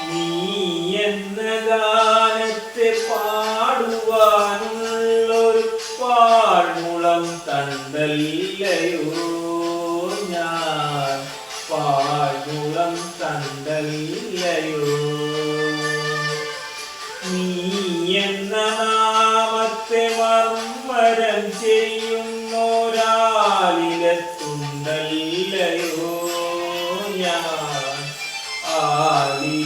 നീ എന്ന ഗാനത്തെ പാടുവാനുള്ളൊരു പാഴ്മുളം തണ്ടല്ലയോ ഞാൻ. പാഴ്മുളം തണ്ടല്ലയോ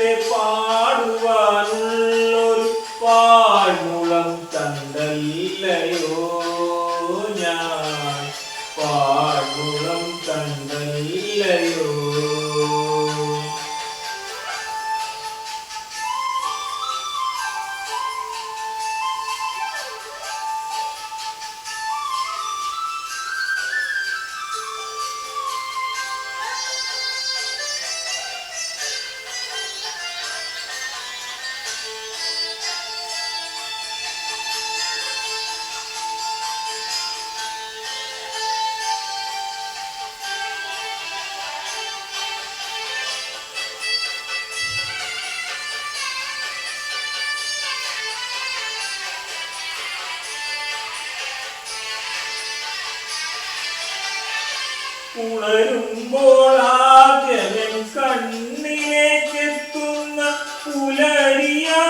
ഗാനത്തെ പാടുവാനുള്ളൊരു പാഴ്മുളം തണ്ടല്ലയോ? ഉണരുമ്പോൾ ജലം കണ്ണിലേക്കെത്തുന്ന പുലരിയാണ്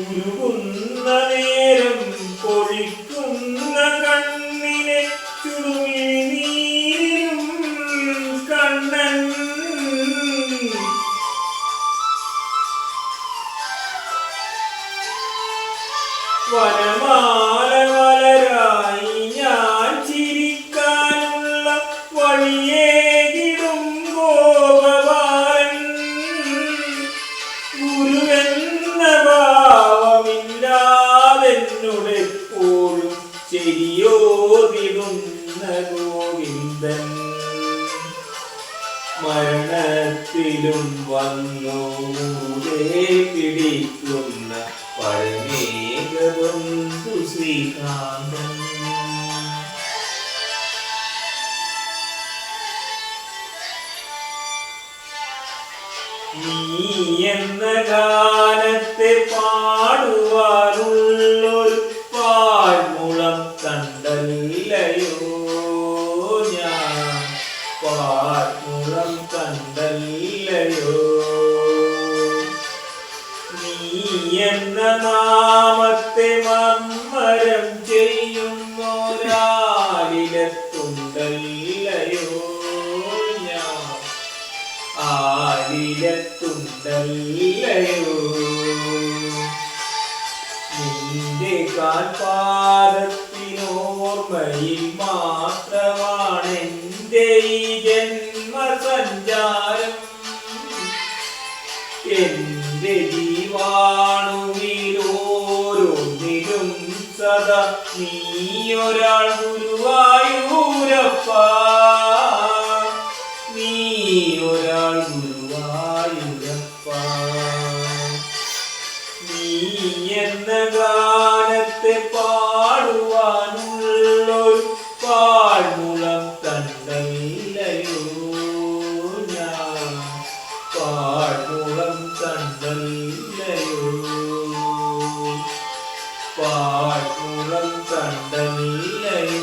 ഉരുകുന്ന നേരം പൊഴിക്കുന്ന കണ്ണിനെ ചുരുങ്ങി നീരും കണ്ണൻ. വനമാല മരണത്തിലും വന്നു. പിടിക്കുന്ന പരമേകബന്ധു ശ്രീകാന്തൻ നീ എന്ന ഗാനത്തെ പാടുവാനുള്ളൊരു നീ എന്ന നാമത്തെ മർമ്മരം ചെയ്യുന്നോരാലിലെത്തുണ്ടല്ലയോ ഞാൻ? ആലിലെത്തുണ്ടല്ലയോ? നിന്റെ കാൽപാദത്തിനോർമ്മയിൽ മാത്രമാണ് എന്റെ ഈ ജന്മസഞ്ചാരം. എന്റെ എന്റെ ജീവാണുവിലോരോന്നിലും സദാ നീയൊരാൾ ഗുരുവായൂരപ്പ. നീയൊരാൾ ഗുരുവായൂരപ്പ. നീ എന്ന பாடமில்லையோ பாட்புறம் தண்டமில்லையோ